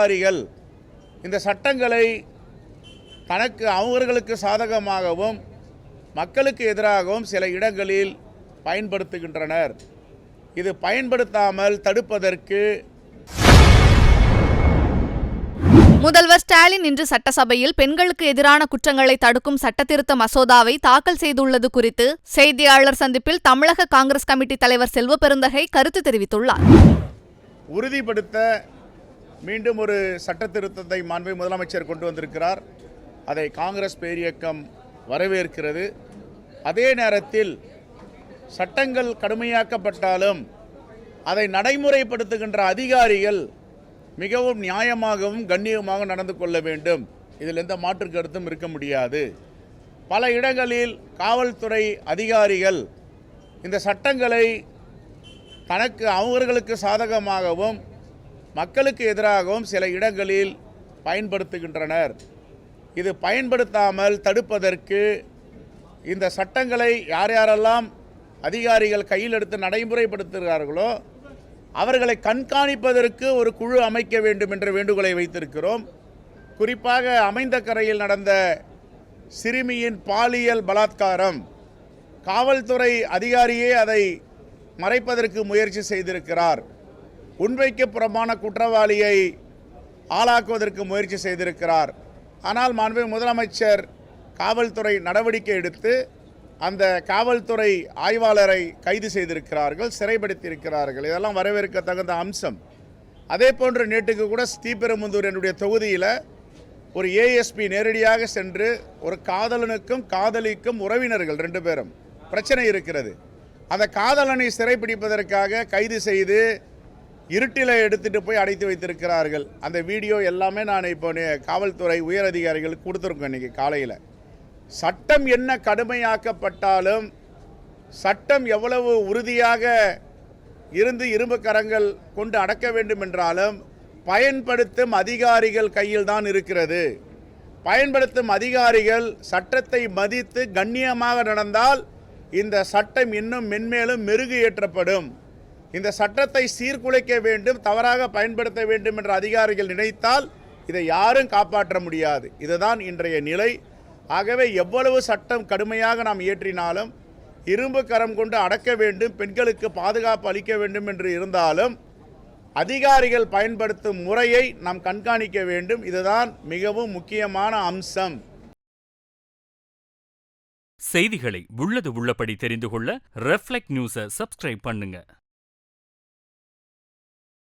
அதிகாரிகள் இந்த சட்டங்களை தனக்கு அவர்களுக்கு சாதகமாகவும் மக்களுக்கு எதிராகவும் சில இடங்களில் பயன்படுத்துகின்றனர். இது பயன்படுத்தாமல் தடுப்பதற்கு முதல்வர் ஸ்டாலின் இன்று சட்டசபையில் பெண்களுக்கு எதிரான குற்றங்களை தடுக்கும் சட்டத்திருத்த மசோதாவை தாக்கல் செய்துள்ளது குறித்து செய்தியாளர் சந்திப்பில் தமிழக காங்கிரஸ் கமிட்டி தலைவர் செல்வ பெருந்தகை கருத்து தெரிவித்துள்ளார். உறுதிப்படுத்த மீண்டும் ஒரு சட்ட திருத்தத்தை மாண்பை முதலமைச்சர் கொண்டு வந்திருக்கிறார். அதை காங்கிரஸ் பேரியக்கம் வரவேற்கிறது. அதே நேரத்தில் சட்டங்கள் கடுமையாக்கப்பட்டாலும் அதை நடைமுறைப்படுத்துகின்ற அதிகாரிகள் மிகவும் நியாயமாகவும் கண்ணியமாக நடந்து கொள்ள வேண்டும். இதில் எந்த மாற்று கருத்தும் இருக்க முடியாது. பல இடங்களில் காவல்துறை அதிகாரிகள் இந்த சட்டங்களை தனக்கு அவர்களுக்கு சாதகமாகவும் மக்களுக்கு எதிராகவும் சில இடங்களில் பயன்படுத்துகின்றனர். இது பயன்படுத்தாமல் தடுப்பதற்கு இந்த சட்டங்களை யார் யாரெல்லாம் அதிகாரிகள் கையில் எடுத்து நடைமுறைப்படுத்துகிறார்களோ அவர்களை கண்காணிப்பதற்கு ஒரு குழு அமைக்க வேண்டும் என்ற வேண்டுகோளை வைத்திருக்கிறோம். குறிப்பாக அமைந்த கரையில் நடந்த சிறுமியின் பாலியல் பலாத்காரம். காவல்துறை அதிகாரியே அதை மறைப்பதற்கு முயற்சி செய்திருக்கிறார். உண்மைக்கு புறமான குற்றவாளியை ஆளாக்குவதற்கு முயற்சி செய்திருக்கிறார். ஆனால் மாண்பு முதலமைச்சர் காவல்துறை நடவடிக்கை எடுத்து அந்த காவல்துறை ஆய்வாளரை கைது செய்திருக்கிறார்கள் சிறைப்படுத்தியிருக்கிறார்கள். இதெல்லாம் வரவேற்க தகுந்த அம்சம். அதே போன்று நேற்றுக்கு கூட ஸ்ரீபெரும்புதூர் என்னுடைய தொகுதியில் ஒரு ஏஎஸ்பி நேரடியாக சென்று ஒரு காதலனுக்கும் காதலிக்கும் உறவினர்கள் ரெண்டு பேரும் பிரச்சனை இருக்கிறது. அந்த காதலனை சிறைப்பிடிப்பதற்காக கைது செய்து இருட்டில் எடுத்துகிட்டு போய் அடைத்து வைத்திருக்கிறார்கள். அந்த வீடியோ எல்லாமே நான் இப்போ காவல்துறை உயர் அதிகாரிகளுக்கு கொடுத்துருக்கோம் இன்றைக்கி காலையில். சட்டம் என்ன கடுமையாக்கப்பட்டாலும் சட்டம் எவ்வளவு உறுதியாக இருந்து இரும்பு கரங்கள் கொண்டு அடக்க வேண்டும் என்றாலும் பயன்படுத்தும் அதிகாரிகள் கையில் தான் இருக்கிறது. பயன்படுத்தும் அதிகாரிகள் சட்டத்தை மதித்து கண்ணியமாக நடந்தால் இந்த சட்டம் இன்னும் மென்மேலும் மெருகு ஏற்றப்படும். இந்த சட்டத்தை சீர்குலைக்க வேண்டும் தவறாக பயன்படுத்த வேண்டும் என்ற அதிகாரிகள் நினைத்தால் இதை யாரும் காப்பாற்ற முடியாது. இதுதான் இன்றைய நிலை. ஆகவே எவ்வளவு சட்டம் கடுமையாக நாம் இயற்றினாலும் இரும்பு கரம் கொண்டு அடக்க வேண்டும் பெண்களுக்கு பாதுகாப்பு அளிக்க வேண்டும் என்று இருந்தாலும் அதிகாரிகள் பயன்படுத்தும் முறையை நாம் கண்காணிக்க வேண்டும். இதுதான் மிகவும் முக்கியமான அம்சம். செய்திகளை உள்ளது உள்ளபடி தெரிந்து கொள்ள ரெஃப்ளெக்ட் நியூஸை சப்ஸ்கிரைப் பண்ணுங்கள்